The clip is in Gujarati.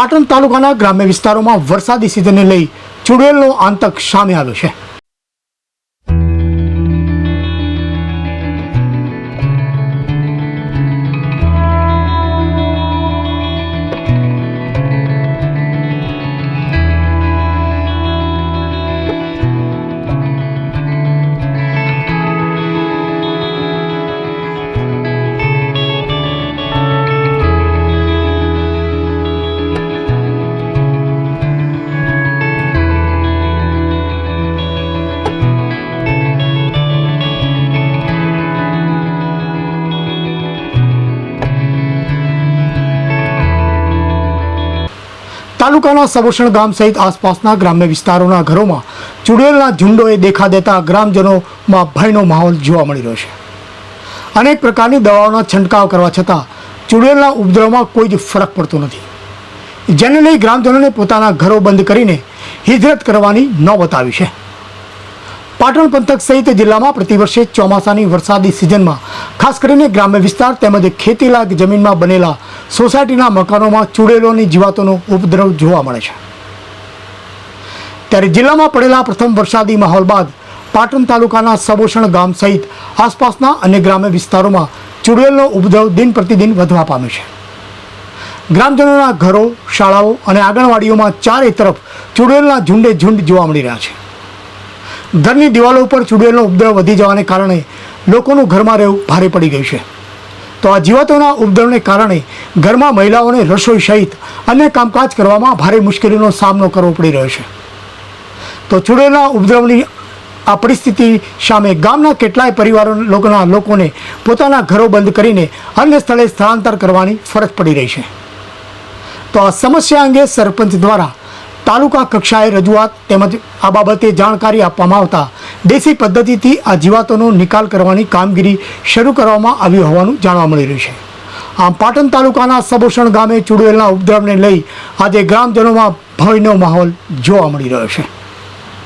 પાટણ તાલુકાના ગ્રામ્ય વિસ્તારોમાં વરસાદી સિઝનને લઈ ચુડેલનો આતંક સામે આવ્યો છે. તાલુકાના સબોષણ ગામ સહિત આસપાસના ગ્રામ્ય વિસ્તારોના ઘરોમાં ચુડેલના ઝુંડોએ દેખા દેતા ગ્રામજનોમાં ભયનો માહોલ જોવા મળી રહ્યો છે. અનેક પ્રકારની દવાઓનો છંટકાવ કરવા છતાં ચુડેલના ઉપદ્રવમાં કોઈ જ ફરક પડતો નથી. જેને લઈ ગ્રામજનોને પોતાના ઘરો બંધ કરીને હિજરત કરવાની નોબત આવી છે. પાટણ પંથક સહિત જિલ્લામાં પ્રતિવર્ષે ચોમાસાની વરસાદી સિઝનમાં, ખાસ કરીને ગ્રામ્ય વિસ્તાર તેમજ ખેતીલાયક જમીનમાં બનેલા સોસાયટીના મકાનોમાં ચૂડેલોની જીવાતોનો ઉપદ્રવ જોવા મળે છે. ત્યારે જિલ્લામાં પડેલા પ્રથમ વરસાદી માહોલ બાદ પાટણ તાલુકાના સબોષણ ગામ સહિત આસપાસના અન્ય ગ્રામ્ય વિસ્તારોમાં ચૂડેલનો ઉપદ્રવ દિન પ્રતિદિન વધવા પામ્યો છે. ગ્રામજનોના ઘરો, શાળાઓ અને આંગણવાડીઓમાં ચારે તરફ ચૂડેલના ઝુંડે ઝુંડ જોવા મળી રહ્યા છે. ઘરની દિવાલો ઉપર ચૂડેલનો ઉપદ્રવ વધી જવાને કારણે લોકોનું ઘરમાં રહેવું ભારે પડી ગયું છે. તો આ જીવાતોના ઉપદ્રવને કારણે ઘરમાં મહિલાઓને રસોઈ સહિત અન્ય કામકાજ કરવામાં ભારે મુશ્કેલીનો સામનો કરવો પડી રહ્યો છે. તો ચૂડેલના ઉપદ્રવની આ પરિસ્થિતિ સામે ગામના કેટલાય પરિવારો લોકોના લોકોને પોતાના ઘરો બંધ કરીને અન્ય સ્થળે સ્થળાંતર કરવાની ફરજ પડી રહી છે. તો આ સમસ્યા અંગે સરપંચ દ્વારા તાલુકા કક્ષાએ રજૂઆત તેમજ આ બાબતે જાણકારી આપવામાં આવતા દેશી પદ્ધતિથી આ જીવાતોનો નિકાલ કરવાની કામગીરી શરૂ કરવામાં આવી હોવાનું જાણવા મળી રહ્યું છે. આમ પાટણ તાલુકાના સબોષણ ગામે ચુડવેલના ઉપદ્રવને લઈ આજે ગ્રામજનોમાં ભયનો માહોલ જોવા મળી રહ્યો છે.